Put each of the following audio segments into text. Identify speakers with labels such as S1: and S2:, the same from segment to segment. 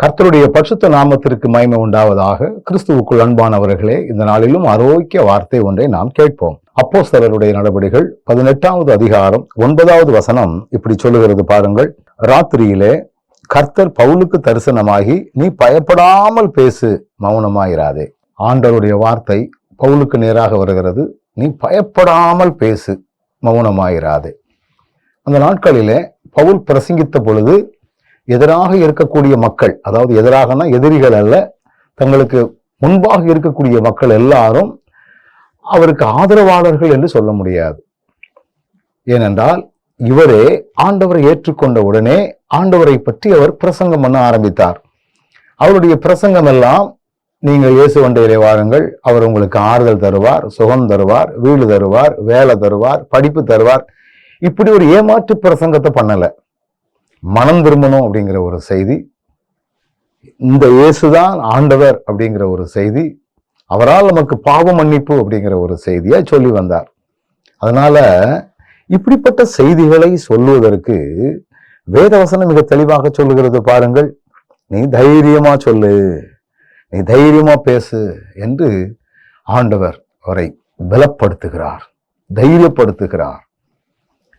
S1: கர்த்தருடைய பரிசுத்த நாமத்திற்கு மயமை உண்டாவதாக கிறிஸ்துவுக்குள் அன்பானவர்களே இந்த நாளிலும் ஆரோக்கிய வார்த்தை ஒன்றை நாம் கேட்போம். அப்போ சிலருடைய நடவடிக்கைகள் பதினெட்டாவது அதிகாரம் ஒன்பதாவது வசனம் இப்படி சொல்லுகிறது பாருங்கள். ராத்திரியிலே கர்த்தர் பவுலுக்கு தரிசனமாகி நீ பயப்படாமல் பேசு மௌனமாயிராதே. ஆண்டவருடைய வார்த்தை பவுலுக்கு நேராக வருகிறது நீ பயப்படாமல் பேசு மௌனமாயிராதே. அந்த நாட்களிலே பவுல் பிரசங்கித்த பொழுது எதிராக இருக்கக்கூடிய மக்கள் அதாவது எதிராகனா எதிரிகள் அல்ல தங்களுக்கு முன்பாக இருக்கக்கூடிய மக்கள் எல்லாரும் அவருக்கு ஆதரவாளர்கள் என்று சொல்ல முடியாது. ஏனென்றால் இவரே ஆண்டவரை ஏற்றுக்கொண்ட உடனே ஆண்டவரை பற்றி அவர் பிரசங்கம் பண்ண ஆரம்பித்தார். அவருடைய பிரசங்கம் எல்லாம் நீங்கள் இயேசு வண்டையிலே வாருங்கள். அவர் உங்களுக்கு ஆறுதல் தருவார் சுகம் தருவார் வீடு தருவார் வேலை தருவார் படிப்பு தருவார். இப்படி ஒரு ஏமாற்று பிரசங்கத்தை பண்ணலை. மனம் திரும்பணும் அப்படிங்கிற ஒரு செய்தி இந்த இயேசுதான் ஆண்டவர் அப்படிங்கிற ஒரு செய்தி அவரால் நமக்கு பாவ மன்னிப்பு அப்படிங்கிற ஒரு செய்தியை சொல்லி வந்தார். அதனால இப்படிப்பட்ட செய்திகளை சொல்லுவதற்கு வேதவசனம் மிக தெளிவாக சொல்லுகிறது பாருங்கள். நீ தைரியமா சொல்லு நீ தைரியமா பேசு என்று ஆண்டவர் அவரை பலப்படுத்துகிறார் தைரியப்படுத்துகிறார்.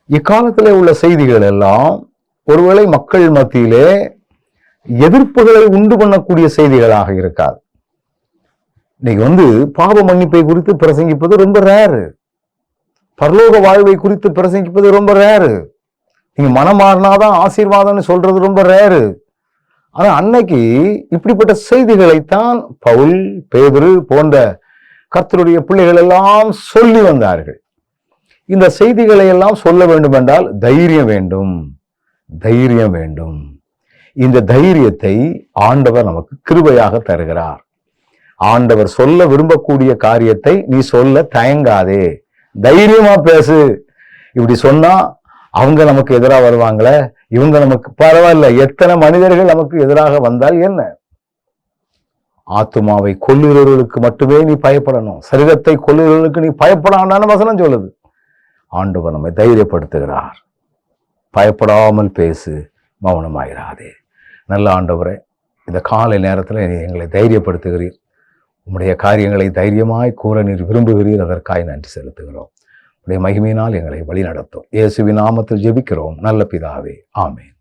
S1: இக்காலத்திலே உள்ள செய்திகள் எல்லாம் ஒருவேளை மக்கள் மத்தியிலே எதிர்ப்புகளை உண்டு பண்ணக்கூடிய செய்திகளாக இருக்காது. இன்னைக்கு வந்து பாவ மன்னிப்பை குறித்து பிரசங்கிப்பது ரொம்ப ரேரு பரலோக வாழ்வை குறித்து பிரசங்கிப்பது ரொம்ப ரேரு நீங்க மனம் ஆசீர்வாதம்னு சொல்றது ரொம்ப ரேரு ஆனா அன்னைக்கு இப்படிப்பட்ட செய்திகளைத்தான் பவுல் பேதுரு போன்ற கர்த்தருடைய பிள்ளைகள் எல்லாம் சொல்லி வந்தார்கள். இந்த செய்திகளை எல்லாம் சொல்ல வேண்டும் என்றால் தைரியம் வேண்டும். தைரியம் வேண்டும். இந்த தைரியத்தை ஆண்டவர் நமக்கு கிருபையாக தருகிறார். ஆண்டவர் சொல்ல விரும்பக்கூடிய காரியத்தை நீ சொல்ல தயங்காதே. தைரியமா பேசு. இப்படி சொன்னா அவங்க நமக்கு எதிராக வருவாங்களே? இவங்க நமக்கு பரவாயில்ல. எத்தனை மனிதர்கள் நமக்கு எதிராக வந்தால் என்ன? ஆத்துமாவை கொல்லுகிறவர்களுக்கு மட்டுமே நீ பயப்படணும். சரீரத்தை கொல்லுகிறவர்களுக்கு நீ பயப்படாமல் வசனம் சொல்லுது? ஆண்டவர் நம்மை தைரியப்படுத்துகிறார். பயப்படாமல் பேசு மௌனமாயிராதே. நல்ல ஆண்டவரே இந்த காலை நேரத்தில் நீ எங்களை தைரியப்படுத்துகிறீர். உம்முடைய காரியங்களை தைரியமாய் கூற நீர் விரும்புகிறீர். அதற்காய் நன்றி செலுத்துகிறோம். உடைய மகிமையினால் எங்களை வழி நடத்தும் இயேசுவின் நாமத்தில் ஜெபிக்கிறோம். நல்ல பிதாவே. ஆமேன்.